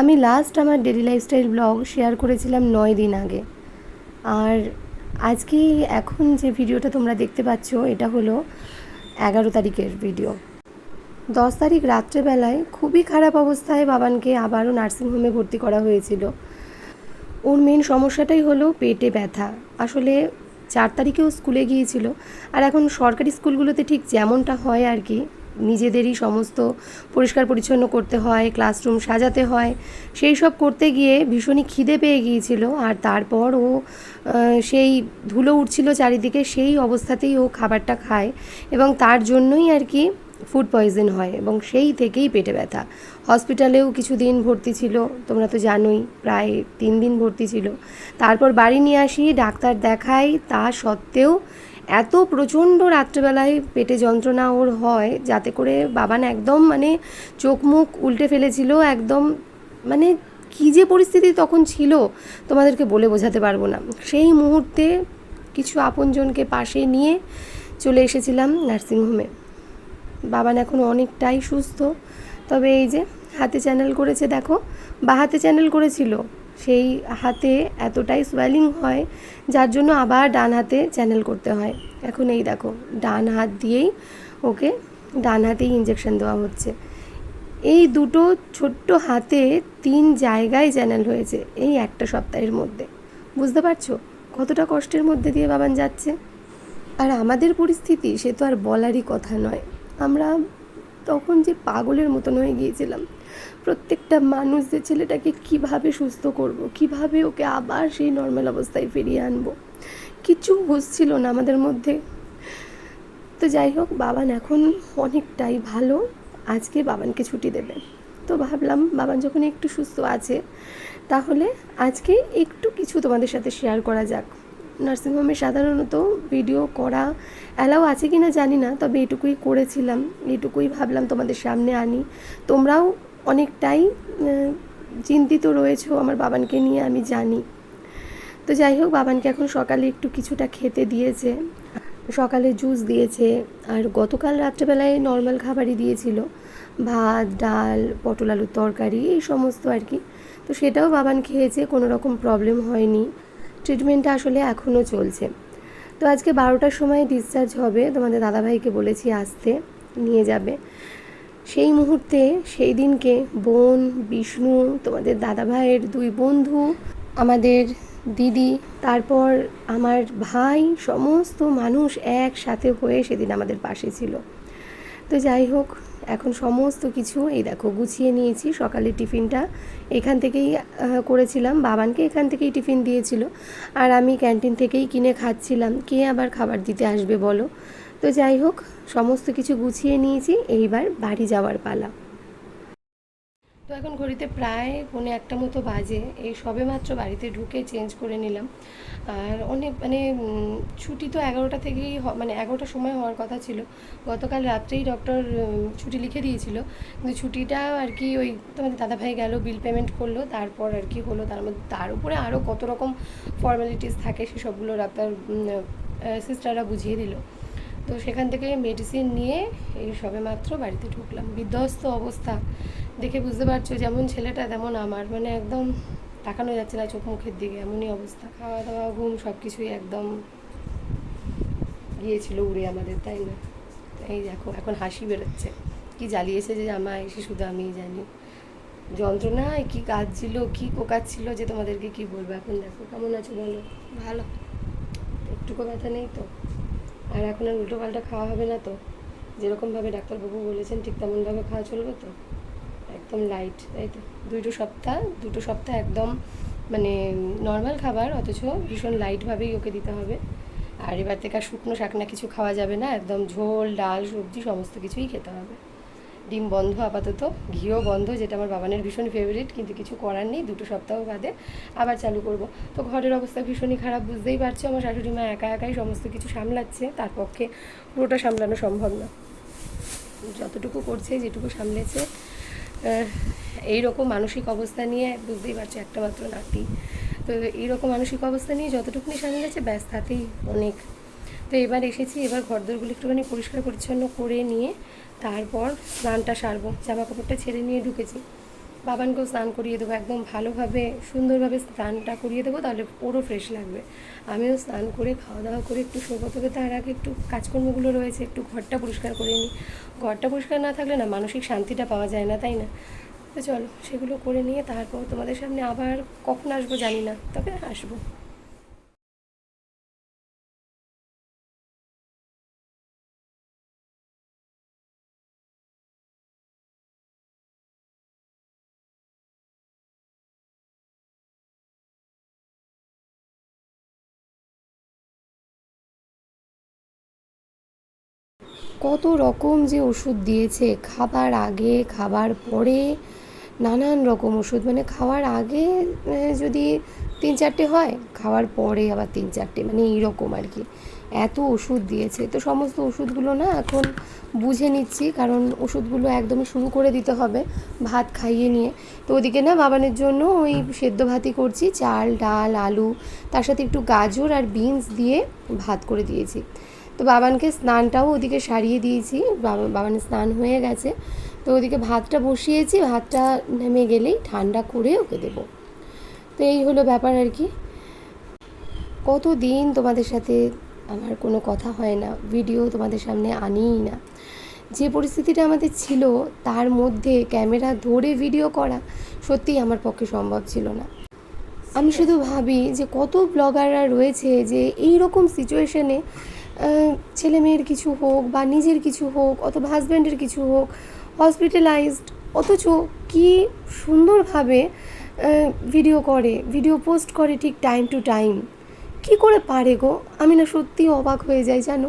আমি লাস্ট আমার daily lifestyle blog share করেছিলাম নয় দিন আগে। আর আজকে এখন যে ভিডিওটা তোমরা দেখতে পাচ্ছ, এটা হলো এগারো তারিখের ভিডিও দশ তারিখ রাত্রেবেলায় খুবই খারাপ অবস্থায় বাবানকে আবারও নার্সিংহোমে ভর্তি করা হয়েছিল। ওর মেন সমস্যাটাই হলো পেটে ব্যথা। আসলে চার তারিখেও স্কুলে গিয়েছিল। আর এখন সরকারি স্কুলগুলোতে ঠিক যেমনটা হয় আর কি নিজেদেরই সমস্ত পরিষ্কার পরিচ্ছন্ন করতে হয় ক্লাসরুম সাজাতে হয়। সেই সব করতে গিয়ে ভীষণই খিদে পেয়ে গিয়েছিল আর তারপর ও সেই ধুলো উঠছিল চারিদিকে, সেই অবস্থাতেই ও খাবারটা খায় এবং তার জন্যই আর কি ফুড পয়জন হয় এবং সেই থেকেই পেটে ব্যথা। হসপিটালেও কিছুদিন ভর্তি ছিল, তোমরা তো জানোই, প্রায় তিন দিন ভর্তি ছিল। তারপর বাড়ি নিয়ে আসি, ডাক্তার দেখাই তা সত্ত্বেও এত প্রচণ্ড রাত্রেবেলায় পেটে যন্ত্রণা ওর হয়, যাতে করে বাবান একদম মানে চোখ মুখ উল্টে ফেলেছিল, একদম মানে কী যে পরিস্থিতি তখন ছিল তোমাদেরকে বলে বোঝাতে পারব না। সেই মুহূর্তে কিছু আপনজনকে পাশে নিয়ে চলে এসেছিলাম নার্সিংহোমে। বাবান এখন অনেকটাই সুস্থ, তবে এই যে হাতে চ্যানেল করেছে, দেখো, বা হাতে চ্যানেল করেছিল সেই হাতে এতটাই সোয়েলিং হয়, যার জন্য আবার ডান হাতে চ্যানেল করতে হয়। এখন এই দেখো, ডান হাত দিয়েই ওকে ডান হাতেই ইঞ্জেকশন দেওয়া হচ্ছে। এই দুটো ছোট্ট হাতে তিন জায়গায় চ্যানেল হয়েছে, এই একটা সপ্তাহের মধ্যে। বুঝতে পারছ? কতটা কষ্টের মধ্যে দিয়ে বাবান যাচ্ছে? আর আমাদের পরিস্থিতি, সে তো আর বলারই কথা নয়। আমরা তখন যে পাগলের মতন হয়ে গিয়েছিলাম। প্রত্যেকটা মানুষ যে ছেলেটাকে কীভাবে সুস্থ করব, কীভাবে ওকে আবার সেই নর্মাল অবস্থায় ফিরিয়ে আনব, কিছু বুঝছিল না আমাদের মধ্যে। তো যাই হোক, বাবান এখন অনেকটাই ভালো, আজকে বাবানকে ছুটি দেবে। তো ভাবলাম, বাবান যখন একটু সুস্থ আছে, তাহলে আজকে একটু কিছু তোমাদের সাথে শেয়ার করা যাক। নার্সিংহোমে সাধারণত ভিডিও করা অ্যালাও আছে কি না জানি না, তবে এটুকুই করেছিলাম, এটুকুই ভাবলাম তোমাদের সামনে আনি। তোমরাও অনেকটাই চিন্তিত রয়েছো আমার বাবানকে নিয়ে, আমি জানি। তো যাই হোক, বাবানকে এখন সকালে একটু কিছুটা খেতে দিয়েছে। সকালে জুস দিয়েছে, আর গতকাল রাত্রেবেলায় নর্মাল খাবারই দিয়েছিল। ভাত, ডাল, পটল আলুর তরকারি, এই সমস্ত আর কি। তো সেটাও বাবান খেয়েছে, কোনো রকম প্রবলেম হয়নি। ট্রিটমেন্টটা আসলে এখনও চলছে। তো আজকে বারোটার সময় ডিসচার্জ হবে, তোমাদের দাদাভাইকে বলেছি আসতে, নিয়ে যাবে। সেই মুহূর্তে সেই দিনকে বোন, বিষ্ণু, তোমাদের দাদাভাইয়ের দুই বন্ধু, আমাদের দিদি, তারপর আমার ভাই, সমস্ত মানুষ একসাথে হয়ে সেদিন আমাদের পাশে ছিল। তো যাই হোক, এখন সমস্ত কিছু এই দেখো গুছিয়ে নিয়েছি, সকালে টিফিনটা এখান থেকেই করেছিলাম। বাবানকে এখান থেকেই টিফিন দিয়েছিল। আর আমি ক্যান্টিন থেকেই কিনে খাচ্ছিলাম। কে আবার খাবার দিতে আসবে বলো? তো যাই হোক, সমস্ত কিছু গুছিয়ে নিয়েছি, এইবার বাড়ি যাওয়ার পালা। তো এখন ঘড়িতে প্রায় পৌনে একটা মতো বাজে, এই সবে মাত্র বাড়িতে ঢুকে চেঞ্জ করে নিলাম। আর অনেক মানে ছুটি তো এগারোটা থেকেই মানে এগারোটার সময় হওয়ার কথা ছিল। গতকাল রাত্রেই ডক্টর ছুটি লিখে দিয়েছিল। কিন্তু ছুটিটা আর কি ওই তোমাদের দাদাভাই গেল বিল পেমেন্ট করল, তারপর আর কি হলো। তার মধ্যে, তার উপরে আরও কত রকম ফর্মালিটিস থাকে, সেসবগুলো ডাক্তার সিস্টাররা বুঝিয়ে দিল। তো সেখান থেকে মেডিসিন নিয়ে এই সবে মাত্র বাড়িতে ঢুকলাম। বিধ্বস্ত অবস্থা। দেখে বুঝতে পারছ যেমন ছেলেটা তেমন আমার। মানে একদম তাকানো যাচ্ছে না চোখ মুখের দিকে। এমনই অবস্থা। খাওয়া দাওয়া ঘুম সব কিছুই একদম গিয়েছিল উড়ে আমাদের, তাই না? এই দেখো, এখন হাসি বেরোচ্ছে। কি জ্বালিয়েছে যে আমায় সে শুধু আমিই জানি। যন্ত্রণায় কি কাজ ছিল কি কোকাচ্ছিল যে তোমাদেরকে কি বলব? এখন দেখো, কেমন আছো বলো? ভালো। একটুকু ব্যথা নেই তো? আর এখন আর উল্টো পাল্টা খাওয়া হবে না তো। যেরকমভাবে ডাক্তারবাবু বলেছেন, ঠিক তেমনভাবে খাওয়া চলবে তো? একদম লাইট তাই তো? দুটো সপ্তাহ দুটো সপ্তাহ একদম মানে নর্মাল খাবার, অথচ ভীষণ লাইটভাবেই ওকে দিতে হবে। আর এবার থেকে আর শুকনো শাকনা কিছু খাওয়া যাবে না, একদম ঝোল, ডাল, সবজি, সমস্ত কিছুই খেতে হবে। ডিম বন্ধ আপাতত, ঘিও বন্ধ, যেটা আমার বাবানের ভীষণ ফেভারিট কিন্তু কিছু করার নেই, দুটো সপ্তাহ বাদে আবার চালু করব। তো ঘরের অবস্থা ভীষণই খারাপ, বুঝতেই পারছ, আমার শাশুড়ি মা একা একাই সমস্ত কিছু সামলাচ্ছে, তার পক্ষে পুরোটা সামলানো সম্ভব না। যতটুকু করছে, যেটুকু সামলেছে এই রকম মানসিক অবস্থা নিয়ে বুঝতেই পারছ, একটা মাত্র নাতি। তো এইরকম মানসিক অবস্থা নিয়ে যতটুকুনি সামলেছে, ব্যাস, তাতেই অনেক। তো এবার এসেছি, এবার ঘরদোরগুলো একটুখানি পরিষ্কার পরিচ্ছন্ন করে নিয়ে তারপর স্নানটা সারবো জামা কাপড়টা ছেড়ে নিয়ে ঢুকেছি। বাবানকেও স্নান করিয়ে দেবো, একদম ভালোভাবে, সুন্দরভাবে স্নানটা করিয়ে দেবো, তাহলে পুরো ফ্রেশ লাগবে। আমিও স্নান করে খাওয়া দাওয়া করে, একটু শোবো, তবে তার আগে একটু কাজকর্মগুলো রয়েছে, একটু ঘরটা পরিষ্কার করে নিই। ঘরটা পরিষ্কার না থাকলে না, মানসিক শান্তিটা পাওয়া যায় না, তাই না? তো চলো, সেগুলো করে নিয়ে তারপর তোমাদের সামনে আবার কখন আসব জানি না, তবে আসব। কত রকম যে ওষুধ দিয়েছে, খাবার আগে, খাবার পরে, নানান রকম ওষুধ। মানে খাওয়ার আগে যদি তিন চারটে হয়, খাওয়ার পরে আবার তিন চারটে মানে এইরকম আর কি। এত ওষুধ দিয়েছে। তো সমস্ত ওষুধগুলো না এখন বুঝে নিচ্ছি, কারণ ওষুধগুলো একদমই শুরু করে দিতে হবে ভাত খাইয়ে নিয়ে। তো ওদিকে না বাবানের জন্য ওই সেদ্ধ ভাতই করছি, চাল, ডাল, আলু, তার সাথে একটু গাজর আর বিনস দিয়ে ভাত করে দিয়েছি। তো বাবানকে স্নানটাও ওদিকে সারিয়ে দিয়েছি। বাবা স্নান হয়ে গেছে। তো ওদিকে ভাতটা বসিয়েছি, ভাতটা নেমে গেলেই ঠান্ডা করে ওকে দেবো। তো এই হলো ব্যাপার আর কি। কতদিন তোমাদের সাথে আমার কোনো কথা হয় না, ভিডিও তোমাদের সামনে আনিই না। যে পরিস্থিতিটা আমাদের ছিল, তার মধ্যে ক্যামেরা ধরে ভিডিও করা সত্যিই আমার পক্ষে সম্ভব ছিল না। আমি শুধু ভাবি যে কত ব্লগাররা রয়েছে যে এই রকম সিচুয়েশনে ছেলে মেয়ের কিছু হোক বা নিজের কিছু হোক অথবা হাজব্যান্ডের কিছু হোক হসপিটালাইজড অথচ কি সুন্দরভাবে ভিডিও করে ভিডিও পোস্ট করে ঠিক টাইম টু টাইম কি করে পারে গো? আমি না সত্যি অবাক হয়ে যাই, জানো?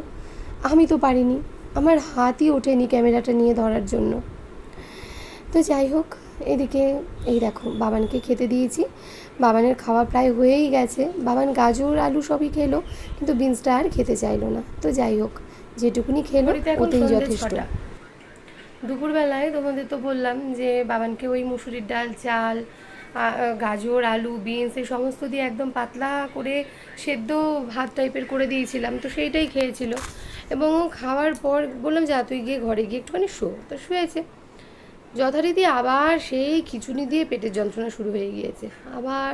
আমি তো পারিনি। আমার হাতই ওঠেনি ক্যামেরাটা নিয়ে ধরার জন্য। তো যাই হোক এদিকে এই দেখো বাবানকে খেতে দিয়েছি। বাবানের খাওয়া প্রায় হয়েই গেছে। বাবান গাজর আলু সবই খেলো কিন্তু বিনসটা আর খেতে চাইলো না। তো যাই হোক যেটুকুনি খেলো ওতেই যথেষ্ট। দুপুরবেলায় তোমাদের তো বললাম যে বাবানকে ওই মুসুরির ডাল চাল গাজর আলু বিনস এই সমস্ত দিয়ে একদম পাতলা করে সেদ্ধ ভাত টাইপের করে দিয়েছিলাম তো সেইটাই খেয়েছিল। এবং খাওয়ার পর বললাম যা তুই গিয়ে ঘরে গিয়ে একটুখানি শো। তো শুয়েছে। যথারীতি আবার সেই খিচুনি দিয়ে পেটের যন্ত্রণা শুরু হয়ে গিয়েছে। আবার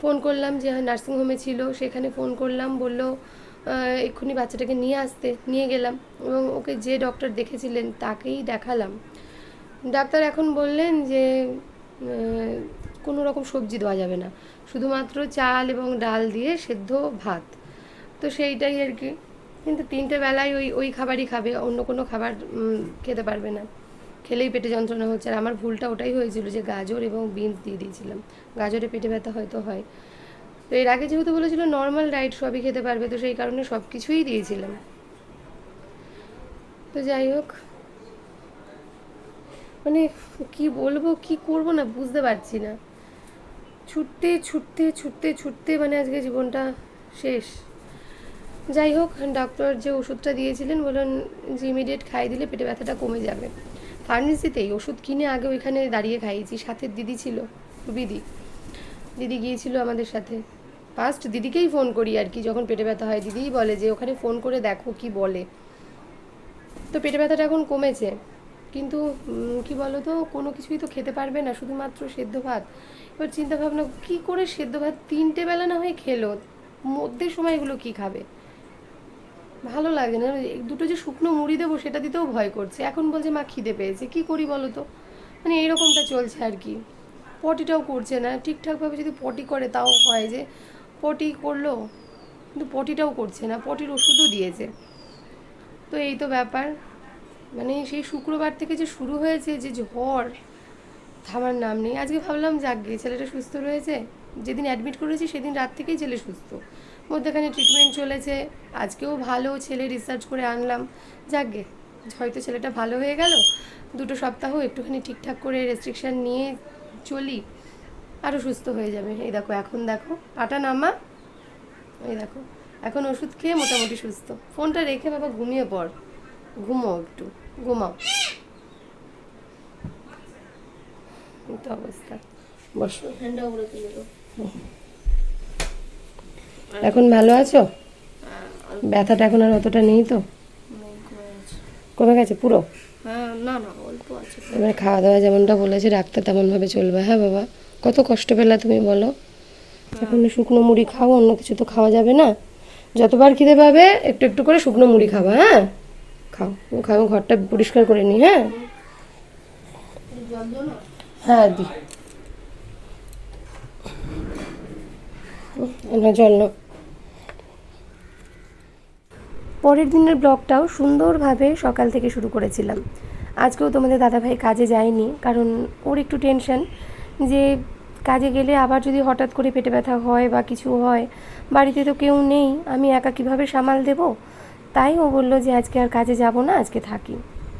ফোন করলাম যে নার্সিংহোমে ছিল। সেখানে ফোন করলাম, বলল এক্ষুনি বাচ্চাটাকে নিয়ে আসতে। নিয়ে গেলাম এবং ওকে যে ডক্টর দেখেছিলেন তাকেই দেখালাম। ডাক্তার এখন বললেন যে কোনো রকম সবজি দেওয়া যাবে না। শুধুমাত্র চাল এবং ডাল দিয়ে সেদ্ধ ভাত। তো সেইটাই আর কি। কিন্তু তিনটে বেলায় ওই ওই খাবারই খাবে। অন্য কোনো খাবার খেতে পারবে না। খেলেই পেটে যন্ত্রণা হচ্ছে। আর আমার ভুলটা ওটাই হয়েছিল যে গাজর এবং বিনস দিয়ে দিয়েছিলাম। গাজরে পেটে ব্যথা হয়তো হয়। তো এর আগে যেহেতু বলেছিল নর্মাল ডায়েট সবই খেতে পারবে, তো সেই কারণে সব কিছুই দিয়েছিলাম। তো যাই হোক। মানে কি বলব, কি করব না বুঝতে পারছি না। ছুটতে ছুটতে ছুটতে ছুটতে মানে আজকে জীবনটা শেষ। যাই হোক ডক্টর যে ওষুধটা দিয়েছিলেন বললেন যে ইমিডিয়েট খাই দিলে পেটে ব্যথাটা কমে যাবে। ফার্মেসিতেই ওষুধ কিনে আগে ওইখানে দাঁড়িয়ে খাইয়েছি। সাথে দিদি ছিল দিদি দিদি গিয়েছিল আমাদের সাথে। ফার্স্ট দিদিকেই ফোন করি আর কি, যখন পেটে ব্যথা হয় দিদিই বলে যে, ওখানে ফোন করে দেখো কি বলে। তো পেটে ব্যথাটা এখন কমেছে। কিন্তু কি বলো তো কোনো কিছুই তো খেতে পারবে না, শুধুমাত্র সেদ্ধ ভাত। এবার চিন্তা ভাবনা কি করে সেদ্ধ ভাত তিনটে বেলা না হয়ে খেলো? মধ্যে সময়গুলো কি খাবে? ভালো লাগে না। দুটো যে শুকনো মুড়ি দেবো সেটা দিতেও ভয় করছে। এখন বলছে, মা, খিদে পেয়েছে, কি করি বলো তো? মানে এইরকমটা চলছে আর কি। পটিটাও করছে না। ঠিকঠাকভাবে যদি পটি করে, তাও হয় যে পটি করল, কিন্তু পটিটাও করছে না। পটির ওষুধও দিয়েছে। তো এই তো ব্যাপার। মানে সেই শুক্রবার থেকে যে শুরু হয়েছে, যে ঝড়, থামার নাম নেই। আজকে ভাবলাম, যাক, গিয়ে ছেলেটা সুস্থ রয়েছে। যেদিন অ্যাডমিট করেছি, সেদিন রাত থেকেই ছেলে সুস্থ। মধ্যেখানে ট্রিটমেন্ট চলেছে। আজকেও ভালো ছেলে রিসার্চ করে আনলাম। যাক গে হয়তো ছেলেটা ভালো হয়ে গেল। দুটো সপ্তাহ একটুখানি ঠিকঠাক করে রেস্ট্রিকশান নিয়ে চলি। আরও সুস্থ হয়ে যাবে। এই দেখো এখন দেখো পাটা নামা। এই দেখো এখন ওষুধ খেয়ে মোটামুটি সুস্থ। ফোনটা রেখে বাবা ঘুমিয়ে পড়। ঘুমাও একটু ঘুমাও। এই তো অবস্থা। বসো। ঠান্ডা এখন ভালো আছো? হ্যাঁ, ব্যথাটা এখন আর অতটা নেই তো? কমে গেছে। পুরো? হ্যাঁ না না এবার খাওয়া দাওয়া যেমনটা বলেছে ডাক্তার তেমনভাবে চলবে। হ্যাঁ বাবা কত কষ্ট পেলা তুমি বলো? এখন শুকনো মুড়ি খাও অন্য কিছু তো খাওয়া যাবে না। যতবার খিদে পাবে একটু একটু করে শুকনো মুড়ি খাবা হ্যাঁ? খাও খাও ঘরটা পরিষ্কার করে নি হ্যাঁ? হ্যাঁ দি। জল না পরের দিনের ব্লগটাও সুন্দরভাবে সকাল থেকে শুরু করেছিলাম। আজকেও তোমাদের দাদাভাই কাজে যায়নি, কারণ ওর একটু টেনশন যে কাজে গেলে আবার যদি হঠাৎ করে পেটে ব্যথা হয় বা কিছু হয়, বাড়িতে তো কেউ নেই, আমি একা কীভাবে সামাল দেব? তাই ও বলল যে আজকে আর কাজে যাব না, আজকে থাকি।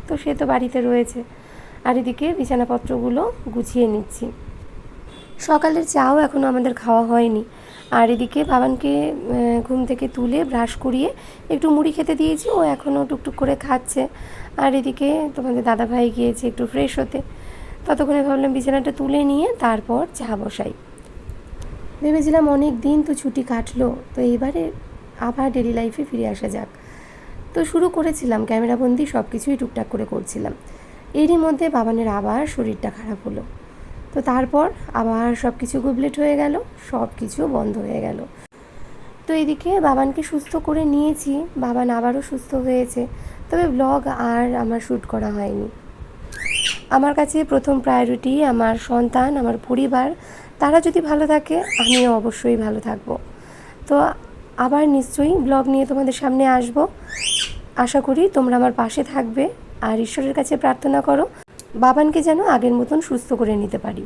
তো সে তো বাড়িতে রয়েছে। আর এদিকে বিছানাপত্রগুলো গুছিয়ে নিচ্ছি। সকালের চাও এখনও আমাদের খাওয়া হয়নি। আর এদিকে বাবানকে ঘুম থেকে তুলে ব্রাশ করিয়ে একটু মুড়ি খেতে দিয়েছি। ও এখনও টুকটুক করে খাচ্ছে। আর এদিকে তোমাদের দাদাভাই গিয়েছে একটু ফ্রেশ হতে। ততক্ষণে ভাবলাম বিছানাটা তুলে নিয়ে তারপর চা বসাই। ভেবেছিলাম অনেক দিন তো ছুটি কাটলো, তো এবারে আবার ডেলি লাইফে ফিরে আসা যাক। তো শুরু করেছিলাম, ক্যামেরাবন্দি সব কিছুই টুকটাক করে করছিলাম। এরই মধ্যে বাবানের আবার শরীরটা খারাপ হলো। তো তারপর আবার সব কিছু গুবলেট হয়ে গেল সব কিছু বন্ধ হয়ে গেল। তো এদিকে বাবানকে সুস্থ করে নিয়েছি, বাবান আবারও সুস্থ হয়েছে। তবে ব্লগ আর আমার শ্যুট করা হয়নি। আমার কাছে প্রথম প্রায়োরিটি আমার সন্তান, আমার পরিবার। তারা যদি ভালো থাকে, আমিও অবশ্যই ভালো থাকব। তো আবার নিশ্চয়ই ব্লগ নিয়ে তোমাদের সামনে আসব। আশা করি তোমরা আমার পাশে থাকবে। আর ঈশ্বরের কাছে প্রার্থনা করো বাবানকে যেন আগের মতন সুস্থ করে নিতে পারি।